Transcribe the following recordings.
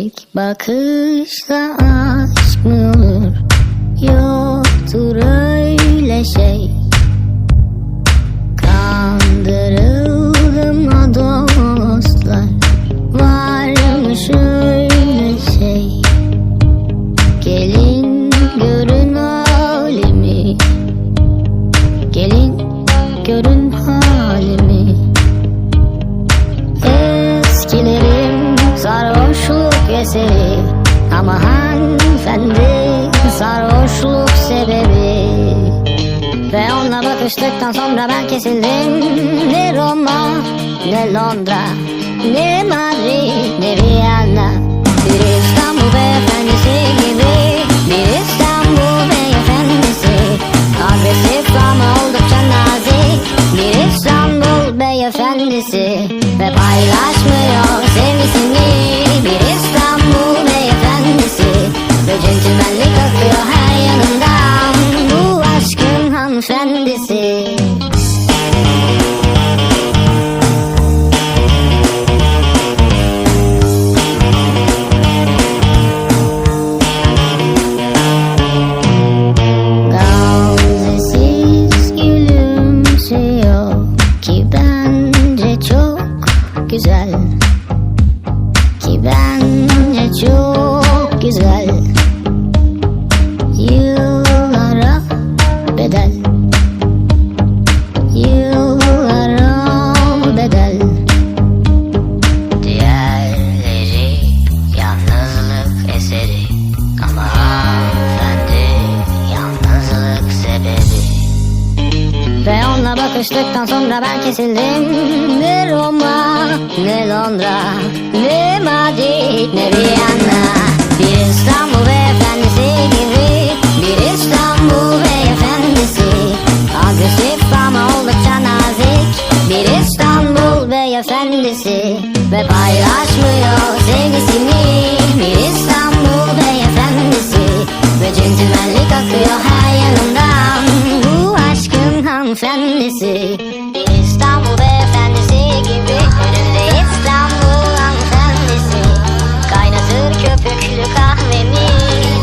İlk bakışla aşk mı olur? Yoktur eseri Ama hanımefendi sarhoşluk sebebi. Ve onunla bakıştıktan sonra ben kesildim. Ne Roma ne Londra Ne Madrid ne Viyana Bir İstanbul beyefendisi gibi Bir İstanbul beyefendisi. Agresif ama oldukça nazik. Bir İstanbul beyefendisi. Ve paylaşmıyor sevgisini gülümsüyor ki bence çok güzel. Ki bence çok eseri Ama hanımefendi yalnızlık sebebi. Ve onunla bakıştıktan sonra ben kesildim. Ne Roma ne Londra Ne Madrid ne Viyana. Bir İstanbul beyefendisi gibi Bir İstanbul beyefendisi. Agresif ama oldukça nazik. Bir İstanbul beyefendisi. Ve paylaşmıyor gibi İstanbul beyefendisi gibi Önümde İstanbul hanımefendisi. Kaynatır köpüklü kahvemi.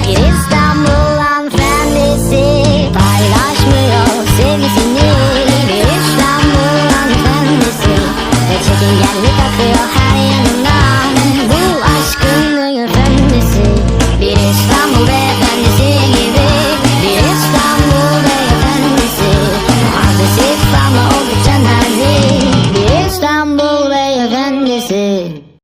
Bir İstanbul hanımefendisi Paylaşmıyor sevgisini. Bir İstanbul hanımefendisi. Ve çekingenlik akıyor